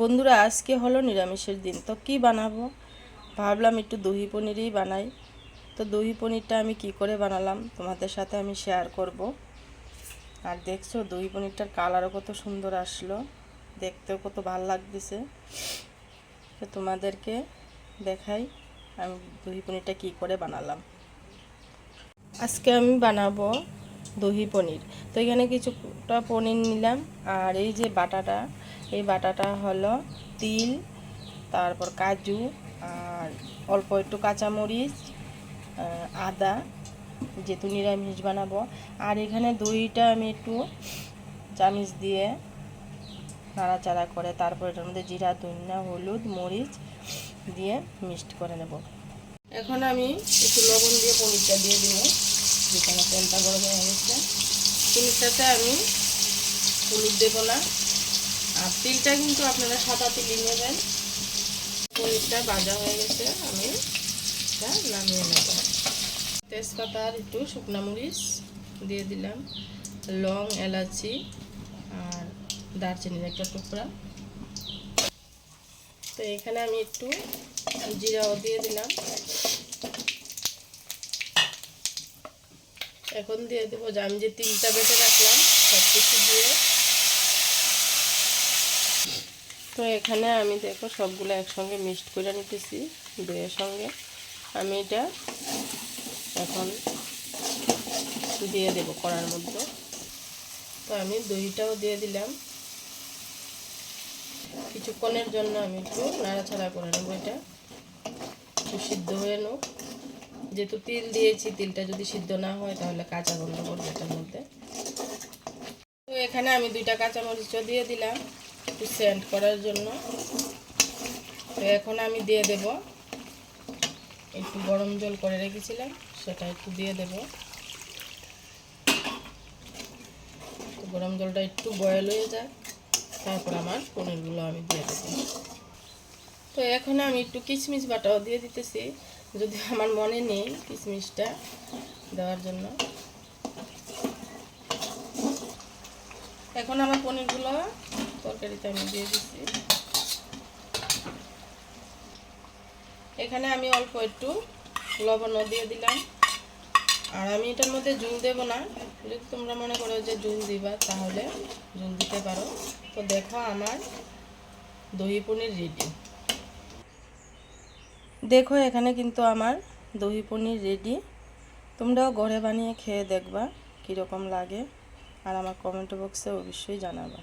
বন্ধুরা, আজকে হলো নিরামিষের দিন, তো কি বানাবো? ভাবলাম একটু দহি পনিরই বানাই। তো দহি পনিরটা আমি কি করে বানালাম, তোমাদের সাথে আমি শেয়ার করব। আর দেখছ দহি পনিরটার কালারও কত সুন্দর আসলো। দেখতেও কত ভালো লাগতেছে। তো তোমাদেরকে দেখাই আমি দহি পনিরটা কি করে বানালাম। আজকে আমি বানাবো দহি পনির। তো এখানে কিছুটা পনির নিলাম, আর এই যে বাটাটা এই বাটাটা হলো তিল, তারপর কাজু, আর অল্প একটু কাঁচামরিচ আদা, যেহেতু নিরামিষ বানাবো। আর এখানে দইটা আমি একটু চামিচ দিয়ে নাড়াচাড়া করে, তারপর এটার মধ্যে জিরা, ধনিয়া, হলুদ, মরিচ দিয়ে মিক্সড করে নেব। এখন আমি একটু লবণ দিয়ে পনিরটা দিয়ে দিব, যেখানে তেলটা গরম হয়ে গেছে। পনিরটাতে আমি হলুদ দেবো না আর তিলটা কিন্তু আপনারা সাদা তিলই নেবেন। পনিরটা ভাজা হয়ে গেছে, আমি এটা নামিয়ে নেব। তেজপাতা আর একটু শুকনো মরিচ দিয়ে দিলাম, লং এলাচি আর দারচিনির একটা টুকরা। তো এখানে আমি একটু জিরাও দিয়ে দিলাম। এখন দিয়ে দেবো যে আমি যে তিলটা বেটে রাখলাম সব কিছু দিয়ে তো এখানে আমি দেখো সবগুলো একসঙ্গে মিক্সড করে নিতেছি, দইয়ের সঙ্গে। আমি এটা এখন দিয়ে দেব কড়ার মধ্যে। তো আমি দইটাও দিয়ে দিলাম। কিছুক্ষণের জন্য আমি একটু নাড়াচাড়া করে নেব এটা। একটু সিদ্ধ হয়ে নেব যেহেতু তিল দিয়েছি, তিলটা যদি সিদ্ধ না হয় তাহলে কাঁচা গন্ধ করবে এটার মধ্যে। এখানে আমি দুইটা কাঁচামরিচও দিয়ে দিলাম একটু সেন্ট করার জন্য। তো এখন আমি দিয়ে দেব। একটু গরম জল করে রেখেছিলাম, সেটা একটু দিয়ে দেব। গরম জলটা একটু বয়েল হয়ে যায়, তারপর আমার পনিরগুলো আমি দিয়ে দেবো। তো এখন আমি একটু কিশমিশ বাটাও দিয়ে দিতেছি যদি আমার মনে নেই কিশমিশটা দেওয়ার জন্য। এখন আমার পনিরগুলো তরকারিতে আমি দিয়ে দিচ্ছি। এখানে আমি অল্প একটু লবণও দিয়ে দিলাম। আর আমি এটার মধ্যে জুল দেব না। যদি তোমরা মনে করো যে জুল দিবা, তাহলে জুল দিতে পারো। তো দেখো আমার দহি পনির রেডি দেখো এখানে কিন্তু আমার দহি পনির রেডি তোমরাও ঘরে বানিয়ে খেয়ে দেখবা কীরকম লাগে। আর আমার কমেন্ট বক্সে অবশ্যই জানাবা।